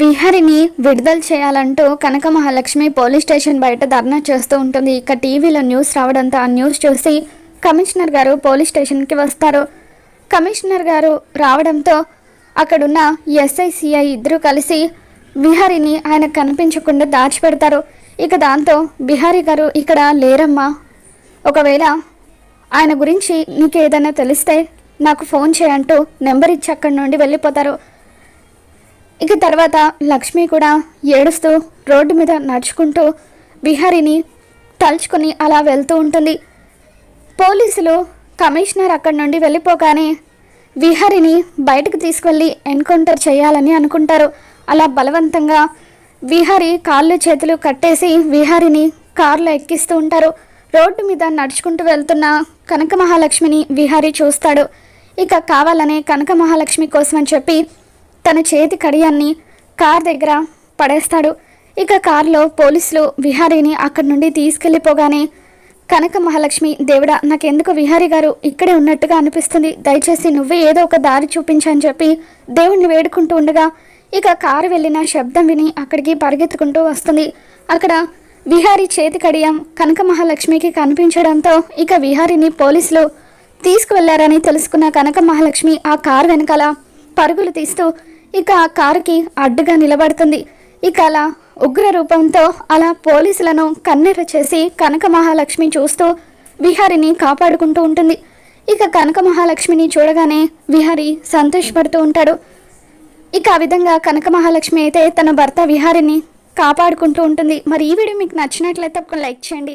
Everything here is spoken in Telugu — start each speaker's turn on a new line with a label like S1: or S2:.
S1: విహారిని విడుదల చేయాలంటూ కనక మహాలక్ష్మి పోలీస్ స్టేషన్ బయట ధర్నా చేస్తూ ఉంటుంది. ఇక టీవీలో న్యూస్ రావడంతో ఆ న్యూస్ చూసి కమిషనర్ గారు పోలీస్ స్టేషన్కి వస్తారు. కమిషనర్ గారు రావడంతో అక్కడున్న ఎస్ఐసిఐ ఇద్దరు కలిసి విహారిని ఆయన కనిపించకుండా దాచిపెడతారు. ఇక దాంతో బిహారీ గారు ఇక్కడ లేరమ్మా. ఒకవేళ ఆయన గురించి నీకు ఏదైనా తెలిస్తే నాకు ఫోన్ చేయంటూ నెంబర్ ఇచ్చి అక్కడి నుండి వెళ్ళిపోతారు. ఇక తర్వాత లక్ష్మి కూడా ఏడుస్తూ రోడ్డు మీద నడుచుకుంటూ విహారిని తలుచుకొని అలా వెళ్తూ ఉంటుంది. పోలీసులు కమిషనర్ అక్కడి నుండి వెళ్ళిపోగానే విహారిని బయటకు తీసుకెళ్ళి ఎన్కౌంటర్ చేయాలని అనుకుంటారు. అలా బలవంతంగా విహారి కాళ్ళు చేతులు కట్టేసి విహారిని కారులో ఎక్కిస్తూ ఉంటారు. రోడ్డు మీద నడుచుకుంటూ వెళ్తున్న కనక మహాలక్ష్మిని విహారి చూస్తాడు. ఇక కావాలనే కనక మహాలక్ష్మి కోసం అని చెప్పి తన చేతి కడియాన్ని కార్ దగ్గర పడేస్తాడు. ఇక కారులో పోలీసులు విహారీని అక్కడి నుండి తీసుకెళ్ళిపోగానే కనక మహాలక్ష్మి దేవుడా నాకెందుకు విహారీ గారు ఇక్కడే ఉన్నట్టుగా అనిపిస్తుంది. దయచేసి నువ్వే ఏదో ఒక దారి చూపించని చెప్పి దేవుణ్ణి వేడుకుంటూ ఉండగా ఇక కారు వెళ్ళిన శబ్దం విని అక్కడికి పరిగెత్తుకుంటూ వస్తుంది. అక్కడ విహారీ చేతి కడియం కనక మహాలక్ష్మికి కనిపించడంతో ఇక విహారీని పోలీసులు తీసుకువెళ్ళారని తెలుసుకున్న కనక మహాలక్ష్మి ఆ కారు వెనకాల పరుగులు తీస్తూ ఇక ఆ కారుకి అడ్డుగా నిలబడుతుంది. ఇక అలా ఉగ్ర రూపంతో అలా పోలీసులను కన్నెర్ర చేసి కనక మహాలక్ష్మి చూస్తూ విహారిని కాపాడుకుంటూ ఉంటుంది. ఇక కనక మహాలక్ష్మిని చూడగానే విహారి సంతోషపడుతూ ఉంటాడు. ఇక ఆ విధంగా కనక మహాలక్ష్మి అయితే తన భర్త విహారిని కాపాడుకుంటూ ఉంటుంది. మరి ఈ వీడియో మీకు నచ్చినట్లయితే ఒక లైక్ చేయండి.